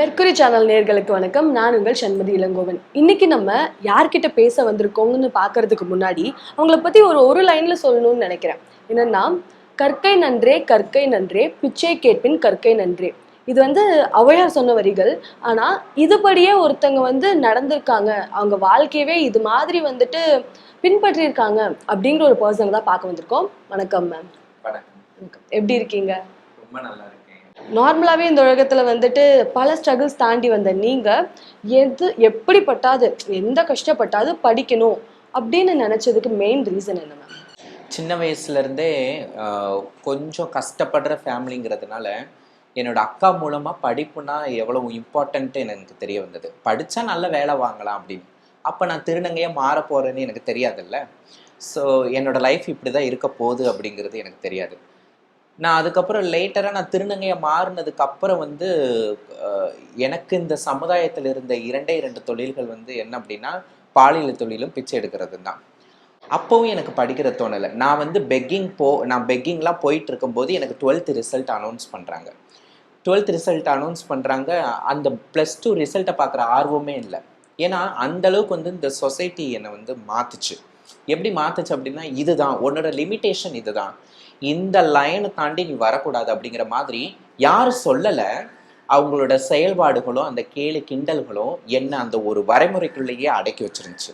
Mercury channel நேர்களுக்கு வணக்கம். நான் உங்கள் சண்மதி இளங்கோவன். இன்னைக்கு நம்ம யார்கிட்ட பேச வந்திருக்கோங்கன்னு பார்க்கறதுக்கு முன்னாடி அவங்கள பத்தி ஒரு ஒரு லைன்ல சொல்லணும்னு நினைக்கிறேன். என்னன்னா கற்கை நன்றே கற்கை நன்றே பிச்சை கேட்பின் கற்கை நன்றே. இது வந்து ஔவையார் சொன்ன வரிகள். ஆனா இதுபடியே ஒருத்தங்க வந்து நடந்திருக்காங்க. அவங்க வாழ்க்கையவே இது மாதிரி வந்துட்டு பின்பற்றியிருக்காங்க அப்படிங்கிற ஒரு பர்சனை தான் பார்க்க வந்திருக்கோம். வணக்கம் மேம் வணக்கம். எப்படி இருக்கீங்க? ரொம்ப நல்லா இருக்கேன். நார்மலாகவே இந்த உலகத்தில் வந்துட்டு பல ஸ்ட்ரகிள்ஸ் தாண்டி வந்த நீங்கள் எது எப்படிப்பட்டாது எந்த கஷ்டப்பட்டாது படிக்கணும் அப்படின்னு நினச்சதுக்கு மெயின் ரீசன் என்ன மேம் சின்ன வயசுலேருந்தே கொஞ்சம் கஷ்டப்படுற ஃபேமிலிங்கிறதுனால என்னோட அக்கா மூலமாக படிப்புனா எவ்வளோ இம்பார்ட்டன்ட்டு எனக்கு தெரிய வந்தது. படித்தா நல்ல வேலை வாங்கலாம் அப்படின்னு. அப்போ நான் திருநங்கையாக மாற போகிறேன்னு எனக்கு தெரியாதுல்ல. ஸோ என்னோடய லைஃப் இப்படி தான் இருக்க போகுது அப்படிங்கிறது எனக்கு தெரியாது. நான் அதுக்கப்புறம் லேட்டராக நான் திருநங்கையை மாறினதுக்கு அப்புறம் வந்து எனக்கு இந்த சமுதாயத்தில் இருந்த இரண்டே இரண்டு தொழில்கள் வந்து என்ன அப்படின்னா பாலியல் தொழிலும் பிச்சை எடுக்கிறது தான். அப்போவும் எனக்கு படிக்கிற தோணலை. நான் வந்து பெக்கிங் போ நான் பெக்கிங்லாம் போயிட்டு இருக்கும்போது எனக்கு டுவெல்த் ரிசல்ட் அனௌன்ஸ் பண்ணுறாங்க டுவெல்த் ரிசல்ட் அனௌன்ஸ் பண்ணுறாங்க அந்த ப்ளஸ் டூ ரிசல்ட்டை பார்க்குற ஆர்வமே இல்லை. ஏன்னா அந்த அளவுக்கு வந்து இந்த சொசைட்டி என்னை வந்து மாத்துச்சு. எப்படி மாத்துச்சு அப்படின்னா இதுதான். உன்னோட லிமிட்டேஷன் இதுதான். இந்த லைனை தாண்டி நீ வரக்கூடாது அப்படிங்கிற மாதிரி யார் சொல்லலை. அவங்களோட செயல்பாடுகளும் அந்த கேலி கிண்டல்களும் என்ன அந்த ஒரு வரைமுறைக்குள்ளேயே அடக்கி வச்சிருந்துச்சு.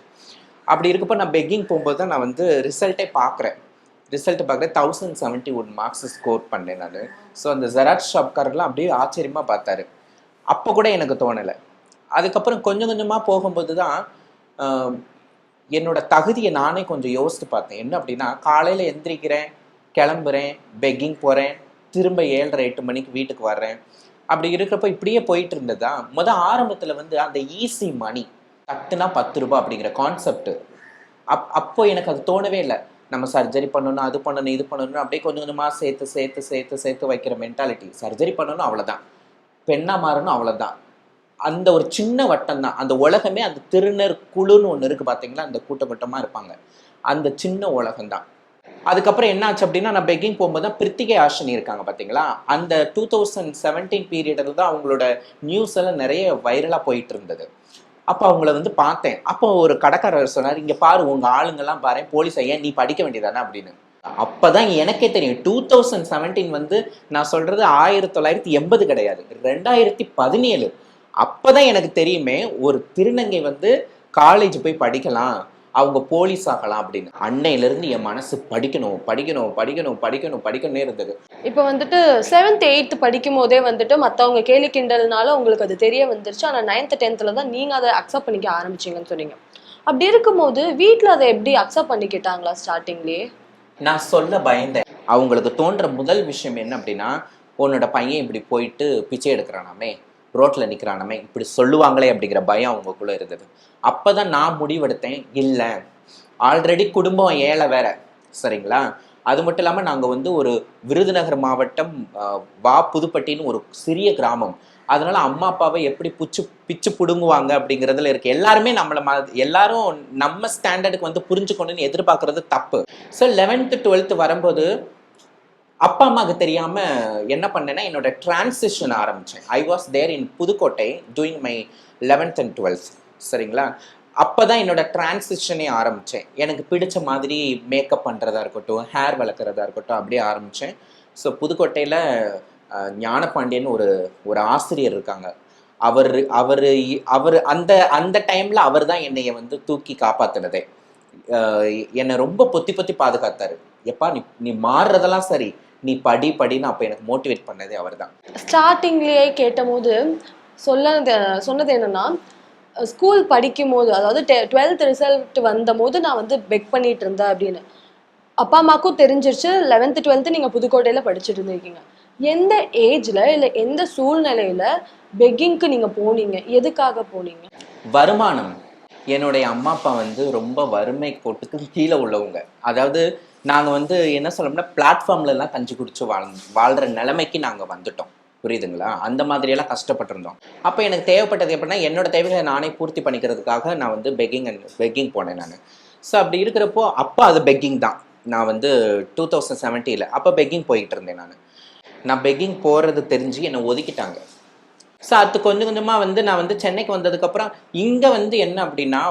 அப்படி இருக்கப்போ நான் பெக்கிங் போகும்போது தான் நான் வந்து ரிசல்ட்டே பார்க்குறேன் ரிசல்ட் பார்க்குறேன் thousand seventy one marks score பண்ணேன் நான். ஸோ அந்த ஜெராக்ஸ் ஷாப்காரர்லாம் அப்படியே ஆச்சரியமாக பார்த்தாரு. அப்போ கூட எனக்கு தோணலை. அதுக்கப்புறம் கொஞ்சம் கொஞ்சமாக போகும்போது தான் என்னோட தகுதியை நானே கொஞ்சம் யோசித்து பார்த்தேன். என்ன அப்படின்னா காலையில் எந்திரிக்கிறேன். கிளம்புறேன் பெக்கிங் போகிறேன் திரும்ப ஏழரை எட்டு மணிக்கு வீட்டுக்கு வர்றேன். அப்படி இருக்கிறப்ப இப்படியே போயிட்டு இருந்ததா? முத ஆரம்பத்தில் வந்து அந்த ஈஸி மணி கட்டுனா பத்து ரூபா அப்படிங்கிற கான்செப்ட் அப் அப்போ எனக்கு அது தோணவே இல்லை. நம்ம சர்ஜரி பண்ணணும் அது பண்ணணும் இது பண்ணணும் அப்படியே கொஞ்சம் கொஞ்சமாக சேர்த்து சேர்த்து சேர்த்து சேர்த்து வைக்கிற மென்டாலிட்டி சர்ஜரி பண்ணணும் அவ்வளோதான் பெண்ணாக மாறணும் அவ்வளோதான் அந்த ஒரு சின்ன வட்டம் தான். அந்த உலகமே அந்த திருநர் குழுன்னு ஒன்று இருக்குது பார்த்தீங்களா அந்த கூட்ட கூட்டமாக இருப்பாங்க. அந்த சின்ன உலகம் தான் அதுக்கப்புறம் என்ன ஆச்சு அப்படின்னா நான் பெக்கிங் போகும்போது தான் பிரித்திகை ஆஷினி இருக்காங்க பார்த்தீங்களா? அந்த டூ தௌசண்ட் செவன்டீன் பீரியடில் தான் அவங்களோட நியூஸ் எல்லாம் நிறைய வைரலாக போயிட்டு இருந்தது. அப்போ அவங்கள வந்து பார்த்தேன். அப்போ ஒரு கடைக்காரர் சொன்னார் இங்கே பாரு உங்கள் ஆளுங்கெல்லாம் பாரு போலீஸ் ஐயா நீ படிக்க வேண்டியதானே? அப்படின்னு. அப்போதான் எனக்கே தெரியும். டூ தௌசண்ட் செவன்டீன் வந்து நான் சொல்றது ஆயிரத்தி தொள்ளாயிரத்தி எண்பது கிடையாது. ரெண்டாயிரத்தி பதினேழு. அப்போதான் எனக்கு தெரியுமே ஒரு திருநங்கை வந்து காலேஜ் போய் படிக்கலாம். அவங்க போலீஸ் ஆகலாம் அப்படின்னு. அன்னையிலிருந்து என் மனசு படிக்கணும் படிக்கணும் படிக்கணும் படிக்கணும் படிக்கணும்னே இருந்தது. இப்போ வந்துட்டு செவன்த் எயித்து படிக்கும் போதே வந்துட்டு மற்றவங்க கேலி கிண்டல்னால உங்களுக்கு அது தெரிய வந்துருச்சு. ஆனால் நைன்த் டென்த்தில் தான் நீங்கள் அதை அக்செப்ட் பண்ணிக்க ஆரம்பிச்சீங்கன்னு சொன்னீங்க. அப்படி இருக்கும்போது வீட்டில் அதை எப்படி அக்செப்ட் பண்ணிக்கிட்டாங்களா ஸ்டார்டிங்லேயே நான் சொல்ல பயந்தேன். அவங்களுக்கு தோன்ற முதல் விஷயம் என்ன அப்படின்னா உன்னோட பையன் இப்படி போயிட்டு பிச்சை எடுக்கிறானாமே. ரோட்ல நிற்கிறானமே இப்படி சொல்லுவாங்களே அப்படிங்கிற பயம் அவங்களுக்குள்ள இருந்தது. அப்பதான் நான் முடிவெடுத்தேன் இல்லை. ஆல்ரெடி குடும்பம் ஏழை வேற சரிங்களா? அது மட்டும் இல்லாமல் நாங்கள் வந்து ஒரு விருதுநகர் மாவட்டம் வா புதுப்பட்டின்னு ஒரு சிறிய கிராமம். அதனால அம்மா அப்பாவை எப்படி புச்சு பிச்சு புடுங்குவாங்க அப்படிங்கிறதுல இருக்கு. எல்லாருமே நம்மள மா எல்லாரும் நம்ம ஸ்டாண்டர்டுக்கு வந்து புரிஞ்சுக்கணும்னு எதிர்பார்க்கறது தப்பு. ஸோ லெவன்த்து டுவெல்த்து வரும்போது அப்பா அம்மாவுக்கு தெரியாமல் என்ன பண்ணேன்னா என்னோட டிரான்சிஷன் ஆரம்பித்தேன் I was there in Pudukkottai doing my eleventh and twelfth சரிங்களா? அப்போ தான் என்னோட டிரான்சிஷனே ஆரம்பித்தேன் எனக்கு பிடிச்ச மாதிரி மேக்கப் பண்ணுறதா இருக்கட்டும் ஹேர் வளர்க்குறதா இருக்கட்டும் அப்படியே ஆரம்பித்தேன் ஸோ புதுக்கோட்டையில் ஞானபாண்டியன் ஒரு ஒரு ஆசிரியர் இருக்காங்க. அவர் அவர் அவர் அந்த அந்த டைமில் அவர் தான் என்னைய வந்து தூக்கி காப்பாற்றினதே என்னை ரொம்ப பொத்தி பொத்தி பாதுகாத்தார். எப்பா நீ நீ மாறுறதெல்லாம் சரி. நீ படி படின்னு அப்போ எனக்கு மோட்டிவேட் பண்ணதே அவர் தான் ஸ்டார்டிங்லேயே கேட்டபோது சொல்லது சொன்னது என்னன்னா ஸ்கூல் படிக்கும் போது அதாவது டுவெல்த் ரிசல்ட் வந்த போது நான் வந்து பெக் பண்ணிட்டு இருந்தேன் அப்படின்னு. அப்பா அம்மாக்கும் தெரிஞ்சிருச்சு லெவன்த்து டுவெல்த்து நீங்கள் புதுக்கோட்டையில் படிச்சுட்டு இருந்திருக்கீங்க. எந்த ஏஜ்ல இல்லை எந்த சூழ்நிலையில பெக்கிங்க்கு நீங்கள் போனீங்க? எதுக்காக போனீங்க? வருமானம். என்னுடைய அம்மா அப்பா வந்து ரொம்ப வறுமை கோட்டுக்கு கீழே உள்ளவங்க. அதாவது நாங்கள் வந்து என்ன சொல்லணும்னா பிளாட்ஃபார்ம்லலாம் கஞ்சி குடிச்சு வாழ் வாழ்கிற நிலைமைக்கு நாங்கள் வந்துட்டோம். புரியுதுங்களா? அந்த மாதிரியெல்லாம் கஷ்டப்பட்டிருந்தோம். அப்போ எனக்கு தேவைப்பட்டது எப்படின்னா என்னோட தேவைகளை நானே பூர்த்தி பண்ணிக்கிறதுக்காக நான் வந்து பெக்கிங் அண்ட் பெக்கிங் போனேன் நான். ஸோ அப்படி இருக்கிறப்போ அப்போ அது பெக்கிங் தான். நான் வந்து டூ தௌசண்ட் செவன்ட்டியில் அப்போ பெக்கிங் போய்கிட்டு இருந்தேன் நான். நான் பெக்கிங் போகிறது தெரிஞ்சு என்னை ஒதுக்கிட்டாங்க. ஸோ அது கொஞ்சம் கொஞ்சமாக வந்து நான் வந்து சென்னைக்கு வந்ததுக்கப்புறம் இங்கே வந்து என்ன அப்படின்னா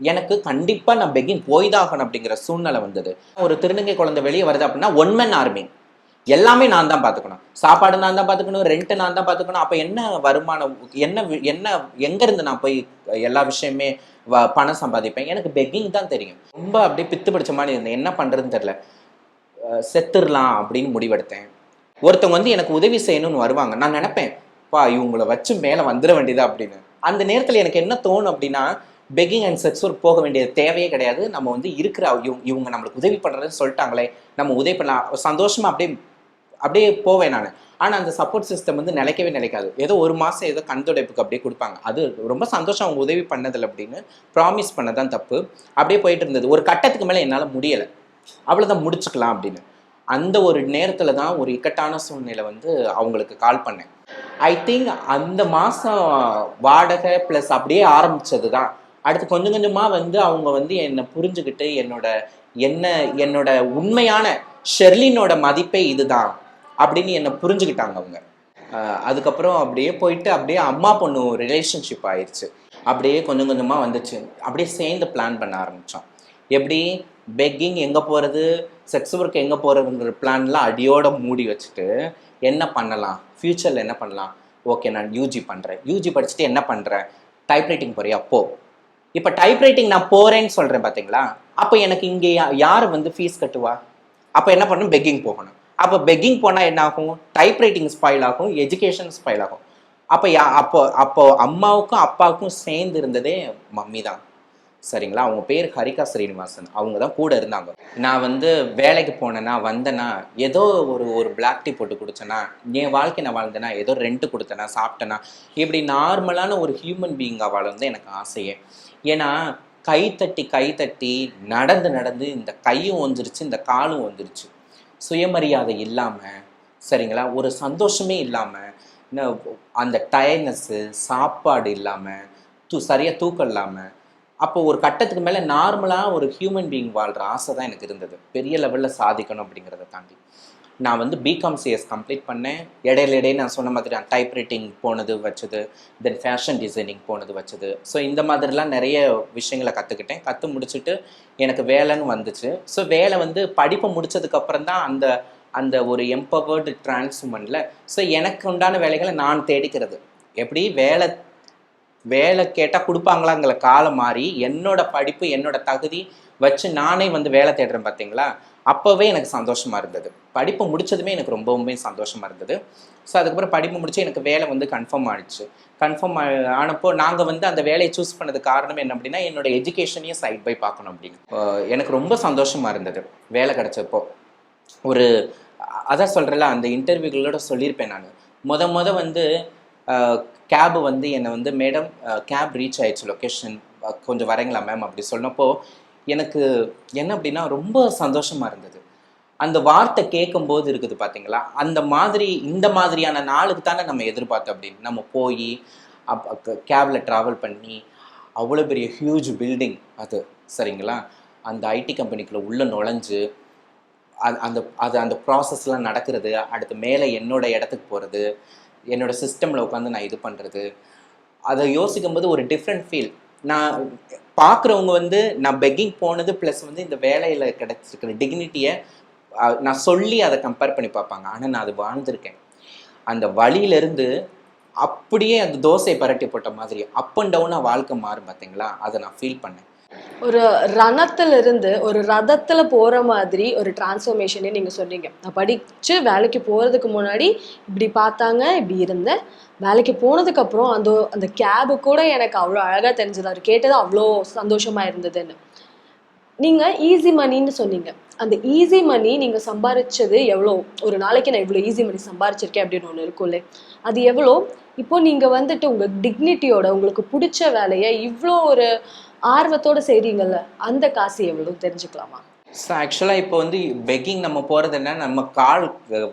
எனக்கு கண்டிப்பாக நான் பெக்கிங் போய்தாகணும் அப்படிங்கிற சூழ்நிலை வந்தது. ஒரு திருநங்கை குழந்தை வெளியே வருது அப்படின்னா ஒன் மேன் ஆர்மி எல்லாமே நான் தான் பார்த்துக்கணும். சாப்பாடு நான் தான் பார்த்துக்கணும் ரெண்ட்டு நான் தான் பார்த்துக்கணும். அப்போ என்ன வருமானம் என்ன வி- என்ன எங்கேருந்து நான் போய் எல்லா விஷயமே வ- பணம் சம்பாதிப்பேன்? எனக்கு பெக்கிங் தான் தெரியும். ரொம்ப அப்படியே பித்து பிடிச்ச மாதிரி இருந்தேன். என்ன பண்ணுறதுன்னு தெரில செத்துடலாம் அப்படின்னு முடிவெடுத்தேன். ஒருத்தவங்க வந்து எனக்கு உதவி செய்யணும்னு வருவாங்க. நான் நினப்பேன் பா இவங்கள வச்சு மேலே வந்துட வேண்டியதா? அப்படின்னு. அந்த நேரத்தில் எனக்கு என்ன தோணும் அப்படின்னா பெக்கிங் அண்ட் செக்ஸ் ஒர்க் போக வேண்டிய தேவையே கிடையாது. நம்ம வந்து இருக்கிற இவங்க இவங்க நம்மளுக்கு உதவி பண்ணுறதுன்னு சொல்லிட்டாங்களே நம்ம உதவி பண்ணலாம். சந்தோஷமா அப்படியே அப்படியே போவேன் நான். ஆனால் அந்த சப்போர்ட் சிஸ்டம் வந்து நிலைக்கவே நிலைக்காது. ஏதோ ஒரு மாதம் ஏதோ கண்துடைப்புக்கு அப்படியே கொடுப்பாங்க. அது ரொம்ப சந்தோஷம் அவங்க உதவி பண்ணதில்லை அப்படின்னு ப்ராமிஸ் பண்ணதான் தப்பு. அப்படியே போயிட்டு இருந்தது. ஒரு கட்டத்துக்கு மேலே என்னால் முடியலை. அவ்வளோதான் முடிச்சுக்கலாம் அப்படின்னு. அந்த ஒரு நேரத்தில் தான் ஒரு இக்கட்டான சூழ்நிலை வந்து அவங்களுக்கு கால் பண்ணேன். ஐ திங்க் அந்த மாதம் வாடகை ப்ளஸ் அப்படியே ஆரம்பித்தது தான் அடுத்து கொஞ்சம் கொஞ்சமாக வந்து அவங்க வந்து என்னை புரிஞ்சுக்கிட்டு என்னோட என்ன என்னோட உண்மையான ஷெர்லினோட மதிப்பே இதுதான் அப்படின்னு என்னை புரிஞ்சுக்கிட்டாங்க அவங்க. அதுக்கப்புறம் அப்படியே போயிட்டு அப்படியே அம்மா பொண்ணு ரிலேஷன்ஷிப் ஆயிடுச்சு அப்படியே கொஞ்சம் கொஞ்சமாக வந்துச்சு. அப்படியே சேர்ந்து பிளான் பண்ண ஆரம்பித்தோம் எப்படி? பெக்கிங் எங்கே போகிறது செக்ஸ் ஒர்க் எங்கே போகிறதுங்கிற பிளான்லாம் அடியோட மூடி வச்சுட்டு என்ன பண்ணலாம்? ஃப்யூச்சரில் என்ன பண்ணலாம்? ஓகே நான் யூஜி பண்ணுறேன் யூஜி படிச்சுட்டு என்ன பண்ணுறேன் டைப்ரைட்டிங் போறியா? போ. இப்போ டைப்ரைட்டிங் நான் போகிறேன்னு சொல்கிறேன் பார்த்தீங்களா அப்போ எனக்கு இங்கே யார் வந்து ஃபீஸ் கட்டுவா? அப்போ என்ன பண்ணணும்? பெக்கிங் போகணும். அப்போ பெக்கிங் போனால் என்ன ஆகும்? டைப்ரைட்டிங் ஸ்பாயில் ஆகும் எஜுகேஷன் ஸ்பாயில் ஆகும். அப்போ யா அப்போ அப்போ அம்மாவுக்கும் அப்பாவுக்கும் சேர்ந்து இருந்ததே மம்மி தான் சரிங்களா? அவங்க பேர் ஹரிகா ஸ்ரீனிவாசன். அவங்க தான் கூட இருந்தாங்க. நான் வந்து வேலைக்கு போனேன்னா வந்தேன்னா ஏதோ ஒரு ஒரு பிளாக் டீ போட்டு குடிச்சேன்னா என் வாழ்க்கை நான் வாழ்ந்தேன்னா ஏதோ ரெண்ட் கொடுத்தேனா சாப்பிட்டேனா இப்படி நார்மலான ஒரு ஹியூமன் பீயிங்காக வாழ்ந்து எனக்கு ஆசையே. ஏன்னா கை தட்டி கை தட்டி நடந்து நடந்து இந்த கையும் வந்துருச்சு இந்த காலும் வந்துருச்சு. சுயமரியாதை இல்லாமல் சரிங்களா? ஒரு சந்தோஷமே இல்லாமல் அந்த டயர்னஸ்ஸு சாப்பாடு இல்லாமல் தூ சரியாக தூக்கம் இல்லாமல் அப்போ ஒரு கட்டத்துக்கு மேலே நார்மலாக ஒரு ஹியூமன் பீயிங் வாழ்கிற ஆசை தான் எனக்கு இருந்தது. பெரிய லெவலில் சாதிக்கணும் அப்படிங்கிறத தாண்டி. நான் வந்து பிகாம் சிஎஸ் கம்ப்ளீட் பண்ணேன். இடையில இடையே நான் சொன்ன மாதிரி டைப் ரைட்டிங் போனது வச்சது தென் ஃபேஷன் டிசைனிங் போனது வச்சது. ஸோ இந்த மாதிரிலாம் நிறைய விஷயங்களை கற்றுக்கிட்டேன் கற்று முடிச்சுட்டு எனக்கு வேலைன்னு வந்துச்சு. ஸோ வேலை வந்து படிப்பை முடித்ததுக்கப்புறம் தான் அந்த அந்த ஒரு எம்பவர்டு டிரான்ஸ்மெண்ட்டில் ஸோ எனக்கு உண்டான வேலைகளை நான் தேடிக்கிறது. எப்படி வேலை வேலை கேட்டால் கொடுப்பாங்களாங்கிற காலம் மாறி என்னோட படிப்பு என்னோட தகுதி வச்சு நானே வந்து வேலை தேடுறேன் பார்த்தீங்களா அப்போவே எனக்கு சந்தோஷமாக இருந்தது. படிப்பு முடிச்சதுமே எனக்கு ரொம்பவுமே சந்தோஷமாக இருந்தது. ஸோ அதுக்கப்புறம் படிப்பு முடிச்சு எனக்கு வேலை வந்து கன்ஃபார்ம் ஆயிடுச்சு. கன்ஃபார்ம் ஆனப்போ நாங்கள் வந்து அந்த வேலையை சூஸ் பண்ணது காரணம் என்ன அப்படின்னா என்னோட எஜுகேஷனையும் சைட் பை பார்க்கணும் அப்படின்னு. எனக்கு ரொம்ப சந்தோஷமாக இருந்தது வேலை கிடச்சப்போ. ஒரு அதான் சொல்கிறல அந்த இன்டர்வியூகளோட சொல்லியிருப்பேன் நான். முத முத வந்து கேபு வந்து என்னை வந்து மேடம் கேப் ரீச் ஆயிடுச்சு லொக்கேஷன் கொஞ்சம் வரீங்களா மேம் அப்படி சொன்னப்போ எனக்கு என்ன அப்படின்னா ரொம்ப சந்தோஷமா இருந்தது. அந்த வார்த்தை கேட்கும்போது இருக்குது பார்த்தீங்களா அந்த மாதிரி இந்த மாதிரியான நாளுக்கு தானே நம்ம எதிர்பார்த்தோம் அப்படின்னு. நம்ம போய் அப் கேபில் ட்ராவல் பண்ணி அவ்வளோ பெரிய ஹியூஜ் பில்டிங் அது சரிங்களா? அந்த ஐடி கம்பெனிக்குள்ளே உள்ளே நுழைஞ்சு அது அந்த அது அந்த ப்ராசஸ்லாம் நடக்கிறது அடுத்து மேலே என்னோட இடத்துக்கு போகிறது என்னோட சிஸ்டமில் உட்காந்து நான் இது பண்ணுறது அதை யோசிக்கும்போது ஒரு டிஃப்ரெண்ட் ஃபீல் நான் பார்க்குறவங்க வந்து நான் பெக்கிங் போனது ப்ளஸ் வந்து இந்த வேலையில் கிடச்சிருக்கிற டிக்னிட்டியை நான் சொல்லி அதை கம்பேர் பண்ணி பார்ப்பாங்க. ஆனால் நான் அது வாழ்ந்திருக்கேன். அந்த வழியிலேருந்து அப்படியே அந்த தோசை பரட்டி போட்ட மாதிரி அப் அண்ட் டவுனாக வாழ்க்கை மாறும் பார்த்தீங்களா அதை நான் ஃபீல் பண்ணேன். ஒரு ரணத்துல இருந்து ஒரு ரதத்துல போற மாதிரி ஒரு டிரான்ஸ்ஃபர்மேஷனே நீங்க சொன்னீங்க நான் படிச்சு வேலைக்கு போறதுக்கு முன்னாடி இப்படி பார்த்தாங்க இப்படி இருந்தேன். வேலைக்கு போனதுக்கு அப்புறம் அந்த அந்த கேபு கூட எனக்கு அவ்வளோ அழகா தெரிஞ்சது. அவர் கேட்டது அவ்வளோ சந்தோஷமா இருந்ததுன்னு. நீங்கள் ஈஸி மணின்னு சொன்னீங்க. அந்த ஈஸி மணி நீங்கள் சம்பாரிச்சது எவ்வளோ? ஒரு நாளைக்கு நான் இவ்வளோ ஈஸி மணி சம்பாரிச்சிருக்கேன் அப்படின்னு ஒன்று இருக்கும்ல. அது எவ்வளோ? இப்போ நீங்கள் வந்துட்டு உங்கள் டிக்னிட்டியோட உங்களுக்கு பிடிச்ச வேலையை இவ்வளோ ஒரு ஆர்வத்தோட செய்றீங்கல்ல அந்த காசு எவ்வளோ தெரிஞ்சுக்கலாமா? ஸோ ஆக்சுவலாக இப்போ வந்து பெக்கிங் நம்ம போகிறது என்ன? நம்ம கால்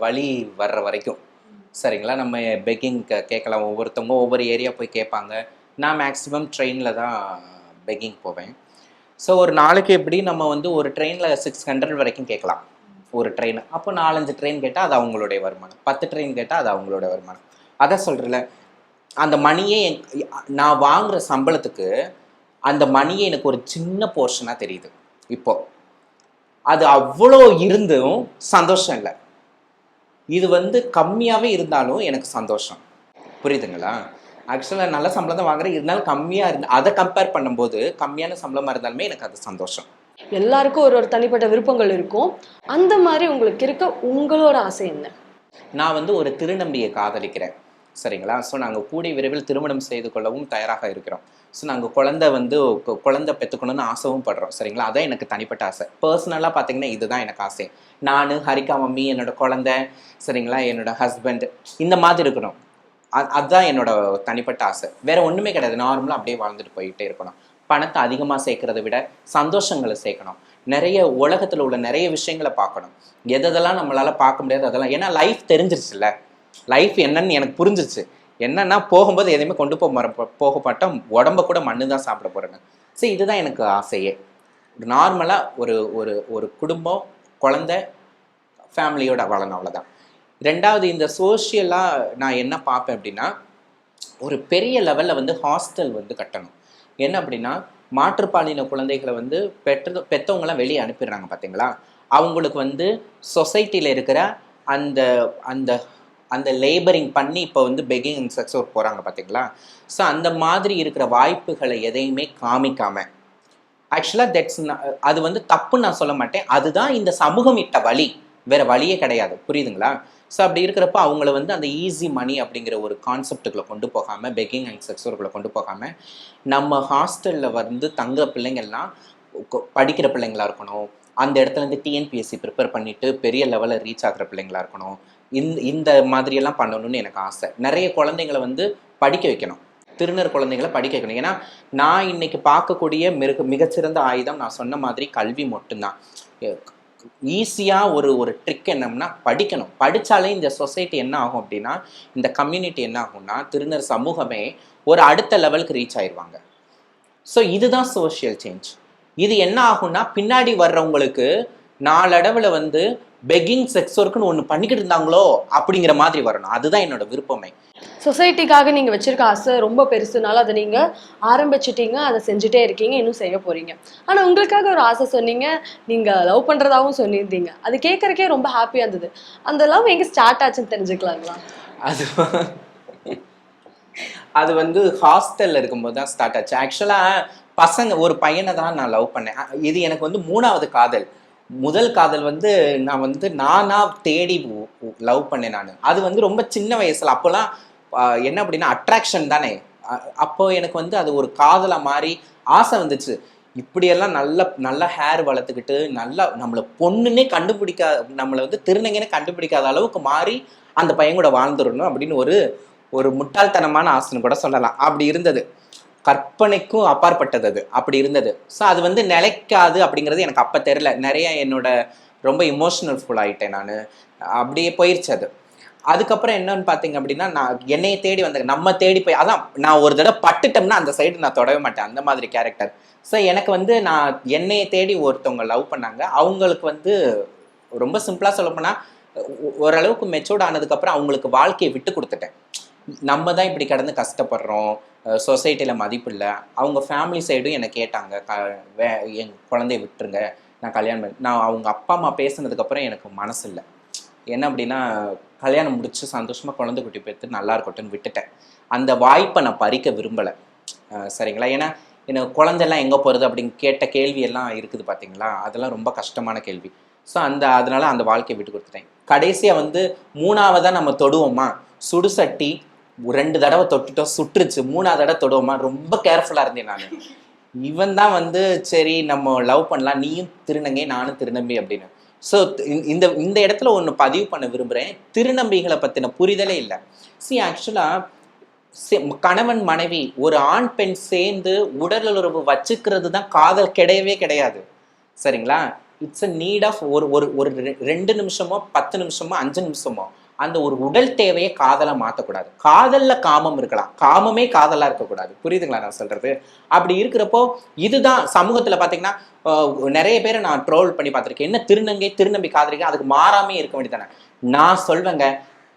வழி வர்ற வரைக்கும். சரிங்களா? நம்ம பெக்கிங் கேட்கலாம். ஒவ்வொருத்தவங்க ஒவ்வொரு ஏரியா போய் கேட்பாங்க. நான் மேக்ஸிமம் ட்ரெயினில் தான் பெக்கிங் போவேன். ஸோ ஒரு நாளைக்கு எப்படி நம்ம வந்து ஒரு ட்ரெயினில் சிக்ஸ் ஹண்ட்ரட் வரைக்கும் கேட்கலாம். ஒரு ட்ரெயின் அப்போ நாலஞ்சு ட்ரெயின் கேட்டால் அது அவங்களுடைய வருமானம். பத்து ட்ரெயின் கேட்டால் அது அவங்களோட வருமானம். அதை சொல்கிறல அந்த மணியே என்- நான் வாங்குற சம்பளத்துக்கு அந்த மணியே எனக்கு ஒரு சின்ன போர்ஷனாக தெரியுது. இப்போ. அது அவ்வளோ இருந்தும் சந்தோஷம் இல்லை. இது வந்து கம்மியாகவே இருந்தாலும் எனக்கு சந்தோஷம். புரியுதுங்களா? ஆக்சுவலாக நல்ல சம்பளம் தான் வாங்குறேன். இருந்தாலும் கம்மியாக இருந்து அதை கம்பேர் பண்ணும்போது கம்மியான சம்பளமாக இருந்தாலுமே எனக்கு அது சந்தோஷம். எல்லாருக்கும் ஒரு ஒரு தனிப்பட்ட விருப்பங்கள் இருக்கும். அந்த மாதிரி உங்களுக்கு இருக்க உங்களோட ஆசை என்ன? நான் வந்து ஒரு திருநம்பியை காதலிக்கிறேன். சரிங்களா? ஸோ நாங்கள் கூடிய விரைவில் திருமணம் செய்து கொள்ளவும் தயாராக இருக்கிறோம். ஸோ நாங்கள் குழந்தை வந்து குழந்தை பெற்றுக்கணும்னு ஆசைவும் படுறோம். சரிங்களா? அதான் எனக்கு தனிப்பட்ட ஆசை. பர்சனலாக பார்த்தீங்கன்னா இதுதான் எனக்கு ஆசை. நான் ஹரிகா மம்மி என்னோட குழந்தை சரிங்களா? என்னோட ஹஸ்பண்ட் இந்த மாதிரி இருக்கணும். அதுதான் என்னோட தனிப்பட்ட ஆசை. வேற ஒன்றுமே கிடையாது. நார்மலாக அப்படியே வாழ்ந்துட்டு போயிட்டே இருக்கணும். பணத்தை அதிகமாக சேர்க்கறதை விட சந்தோஷங்களை சேர்க்கணும். நிறைய உலகத்தில் உள்ள நிறைய விஷயங்களை பார்க்கணும். எதெல்லாம் நம்மளால பார்க்க முடியாது அதெல்லாம். ஏன்னா லைஃப் தெரிஞ்சிருச்சுல்ல. லைஃப் என்னன்னு எனக்கு புரிஞ்சிருச்சு. என்னன்னா போகும்போது எதையுமே கொண்டு போக மர போக மாட்டோம். உடம்ப கூட மண்ணு தான் சாப்பிட போறேங்க சரி இதுதான் எனக்கு ஆசையே. நார்மலாக ஒரு ஒரு ஒரு குடும்பம் குழந்தை ஃபேமிலியோட வளரணும் அவ்வளோதான் ரெண்டாவது இந்த சோஷியலாக நான் என்ன பார்ப்பேன் அப்படின்னா ஒரு பெரிய லெவலில் வந்து ஹாஸ்டல் வந்து கட்டணும். என்ன அப்படின்னா மாற்றுப்பாலின குழந்தைகளை வந்து பெற்று பெற்றவங்களாம் வெளியே அனுப்பிடுறாங்க பார்த்தீங்களா? அவங்களுக்கு வந்து சொசைட்டியில் இருக்கிற அந்த அந்த அந்த லேபரிங் பண்ணி இப்போ வந்து பெக்கிங் அண்ட் செக்ஸ் ஒர்க் போகிறாங்க பார்த்தீங்களா? ஸோ அந்த மாதிரி இருக்கிற வாய்ப்புகளை எதையுமே காமிக்காமல் ஆக்சுவலாக தட்ஸ் அது வந்து தப்புன்னு நான் சொல்ல மாட்டேன். அதுதான் இந்த சமூகம் இட்ட வழி. வேறு வழியே கிடையாது. புரியுதுங்களா? ஸோ அப்படி இருக்கிறப்ப அவங்கள வந்து அந்த ஈஸி மணி அப்படிங்கிற ஒரு கான்செப்டுக்குள்ளே கொண்டு போகாமல் பெக்கிங் அண்ட் செக்ஸோர்களை கொண்டு போகாமல் நம்ம ஹாஸ்டலில் வந்து தங்குற பிள்ளைங்கள்லாம் படிக்கிற பிள்ளைங்களா இருக்கணும். அந்த இடத்துலேருந்து டிஎன்பிஎஸ்சி ப்ரிப்பேர் பண்ணிட்டு பெரிய லெவலில் ரீச் ஆகுற பிள்ளைங்களா இருக்கணும். இந்த இந்த மாதிரியெல்லாம் பண்ணணும்னு எனக்கு ஆசை. நிறைய குழந்தைங்களை வந்து படிக்க வைக்கணும். திருநர் குழந்தைங்களை படிக்க வைக்கணும். ஏன்னா நான் இன்னைக்கு பார்க்கக்கூடிய மிக மிகச்சிறந்த ஆயுதம் நான் சொன்ன மாதிரி கல்வி மட்டும்தான். ஈஸியாக ஒரு ஒரு ட்ரிக் என்னம்னா படிக்கணும். படித்தாலே இந்த சொசைட்டி என்ன ஆகும் அப்படின்னா இந்த கம்யூனிட்டி என்ன ஆகும்னா திருநர் சமூகமே ஒரு அடுத்த லெவலுக்கு ரீச் ஆயிடுவாங்க ஸோ இதுதான் சோஷியல் சேஞ்ச் இது என்ன ஆகும்னா பின்னாடி வர்றவங்களுக்கு நாளடவில் வந்து பெக்கிங் செக்ஸ் ஒர்க்குன்னு ஒன்று பண்ணிக்கிட்டு இருந்தாங்களோ அப்படிங்கிற மாதிரி வரணும். அதுதான் என்னோட விருப்பமே. சொசைட்டிக்காக நீங்க வச்சிருக்க ஆசை ரொம்ப பெருசுனால அதை நீங்க ஆரம்பிச்சிட்டீங்க அதை செஞ்சுட்டே இருக்கீங்க இன்னும் செய்ய போறீங்க. ஆனா உங்களுக்காக ஒரு ஆசை சொன்னீங்க நீங்க லவ் பண்றதாவும் சொல்லியிருந்தீங்க அது கேட்கறக்கே ரொம்ப ஹாப்பியா இருந்தது. அந்த லவ் எங்க ஸ்டார்ட் ஆச்சுன்னு தெரிஞ்சுக்கலாங்களா? அது அது வந்து ஹாஸ்டல்ல இருக்கும்போது தான் ஸ்டார்ட் ஆச்சு. ஆக்சுவலாக பசங்க ஒரு பையனை தான் நான் லவ் பண்ணேன். இது எனக்கு வந்து மூணாவது காதல். முதல் காதல் வந்து நான் வந்து நானா தேடி லவ் பண்ணேன் நான். அது வந்து ரொம்ப சின்ன வயசுல அப்போலாம் என்ன அப்படின்னா அட்ராக்ஷன் தானே. அப்போ எனக்கு வந்து அது ஒரு காதலை மாறி ஆசை வந்துச்சு. இப்படியெல்லாம் நல்ல நல்ல ஹேர் வளர்த்துக்கிட்டு நல்லா நம்மளை பொண்ணுன்னே கண்டுபிடிக்கா நம்மளை வந்து திருநங்கைன்னு கண்டுபிடிக்காத அளவுக்கு மாறி அந்த பையன் கூட வாழ்ந்துடணும் அப்படின்னு ஒரு ஒரு முட்டாள்தனமான ஆசைன்னு கூட சொல்லலாம். அப்படி இருந்தது. கற்பனைக்கும் அப்பாற்பட்டது அது. அப்படி இருந்தது. ஸோ அது வந்து நிலைக்காது அப்படிங்கிறது எனக்கு அப்போ தெரில நிறைய என்னோட ரொம்ப இமோஷனல் ஃபுல் ஆகிட்டேன் நான். அப்படியே போயிடுச்சு அது. அதுக்கப்புறம் என்னன்னு பார்த்தீங்க அப்படின்னா நான் என்னையை தேடி வந்த நம்ம தேடி போய் அதான் நான் ஒரு தடவை பட்டுட்டோம்னா அந்த சைடு நான் தொடவே மாட்டேன். அந்த மாதிரி கேரக்டர் ஸோ எனக்கு வந்து நான் என்னையை தேடி ஒருத்தவங்க லவ் பண்ணாங்க. அவங்களுக்கு வந்து ரொம்ப சிம்பிளாக சொல்லப்போனால் ஓரளவுக்கு மெச்சூர்ட் ஆனதுக்கப்புறம் அவங்களுக்கு வாழ்க்கையை விட்டு கொடுத்துட்டேன். நம்ம தான் இப்படி கடந்து கஷ்டப்படுறோம். சொசைட்டியில் மதிப்பு இல்லை. அவங்க ஃபேமிலி சைடும் என்னை கேட்டாங்க. க வே என் குழந்தைய விட்டுருங்க. நான் கல்யாணம் பண்ணி நான் அவங்க அப்பா அம்மா பேசுனதுக்கப்புறம் எனக்கு மனசு இல்லை. என்ன அப்படின்னா கல்யாணம் முடிச்சு சந்தோஷமாக குழந்தை குட்டி பெற்று நல்லா இருக்கட்டும்னு விட்டுட்டேன். அந்த வாய்ப்பை நான் பறிக்க விரும்பலை. சரிங்களா? ஏன்னா எனக்கு குழந்தைலாம் எங்கே போகிறது அப்படின்னு கேட்ட கேள்வியெல்லாம் இருக்குது பார்த்தீங்களா அதெல்லாம் ரொம்ப கஷ்டமான கேள்வி. ஸோ அந்த அதனால் அந்த வாழ்க்கையை விட்டு கொடுத்துட்டேன். கடைசியாக வந்து மூணாவதாக நம்ம தொடுவோமா? சுடுசட்டி ரெண்டு தடவை தொட்டுட்டோம் சுட்டுருச்சு. மூணாவது தடவை தொடுவோமா? ரொம்ப கேர்ஃபுல்லாக இருந்தேன் நான். இவன் தான் வந்து சரி நம்ம லவ் பண்ணலாம். நீயும் திருநங்கை நானும் திருநம்பி அப்படின்னு. ஸோ இந்த இந்த இடத்துல ஒன்று பதிவு பண்ண விரும்புகிறேன் திருநம்பிகளை பற்றின புரிதலே இல்லை. சி ஆக்சுவலாக கணவன் மனைவி ஒரு ஆண் பெண் சேர்ந்து உடலுறவு வச்சுக்கிறது தான் காதல் கிடையவே கிடையாது. சரிங்களா? இட்ஸ் அ நீட் ஆஃப் ஒரு ஒரு ஒரு ரெ- ரெண்டு நிமிஷமோ பத்து நிமிஷமோ அஞ்சு நிமிஷமோ. அந்த ஒரு உடல் தேவையை காதலா மாற்றக்கூடாது காதல்ல காமம் இருக்கலாம். காமமே காதலா இருக்கக்கூடாது. புரியுதுங்களா நான் சொல்றது? அப்படி இருக்கிறப்போ இதுதான் சமூகத்துல பாத்தீங்கன்னா நிறைய பேரை நான் ட்ரோல் பண்ணி பார்த்துருக்கேன். என்ன திருநங்கை திருநம்பி காதலிக்க அதுக்கு மாறாமே இருக்க வேண்டியதானே நான் சொல்வேங்க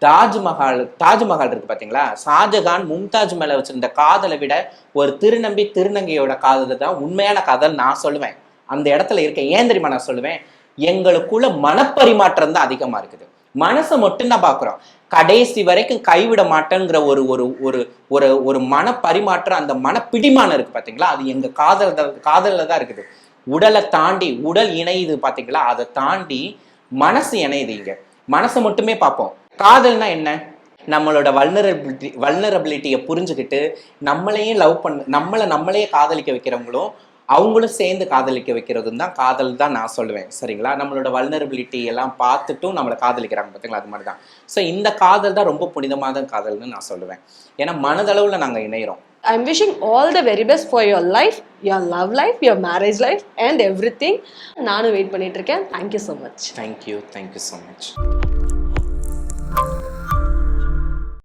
தாஜ்மஹால் தாஜ்மஹால் இருக்கு பாத்தீங்களா? ஷாஜகான் மும்தாஜ் மேல வச்சிருந்த காதலை விட ஒரு திருநம்பி திருநங்கையோட காதல் தான் உண்மையான காதல் நான் சொல்லுவேன். அந்த இடத்துல இருக்க ஏன் தெரியுமா நான் சொல்லுவேன்? எங்களுக்குள்ள மனப்பரிமாற்றம் தான் அதிகமா இருக்குது. மனசை மட்டும் தான் பாக்குறோம் கடைசி வரைக்கும் கைவிட மாட்டேங்கிற ஒரு ஒரு ஒரு ஒரு ஒரு மன பரிமாற்றம் அந்த மனப்பிடிமானம் இருக்கு பாத்தீங்களா அது எங்க காதல் காதல்ல தான் இருக்குது. உடலை தாண்டி உடல் இணையுது பாத்தீங்களா அதை தாண்டி மனசு இணையுது இங்க. மனசை மட்டுமே பார்ப்போம். காதல்னா என்ன? நம்மளோட வல்னரபிலிட்டி வல்னரபிலிட்டியை புரிஞ்சுக்கிட்டு நம்மளையும் லவ் பண்ண நம்மளை நம்மளையே காதலிக்க வைக்கிறவங்களும் அவங்களும் சேர்ந்து காதலிக்க வைக்கிறதும் தான் காதல் தான் நான் சொல்லுவேன் சரிங்களா? நம்மளோட வல்னரபிலிட்டி எல்லாம் பார்த்துட்டும் நம்மளை காதலிக்கிறாங்க பார்த்தீங்களா அது மாதிரி தான். ஸோ இந்த காதல் தான் ரொம்ப புனிதமான காதல்னு நான் சொல்லுவேன். ஏன்னா மனதளவில் நாங்கள் இணையிறோம். I'm wishing all the very best for your life your love life your marriage life and everything நானும் வெயிட் பண்ணிட்டு இருக்கேன். Thank you so much thank you thank you so much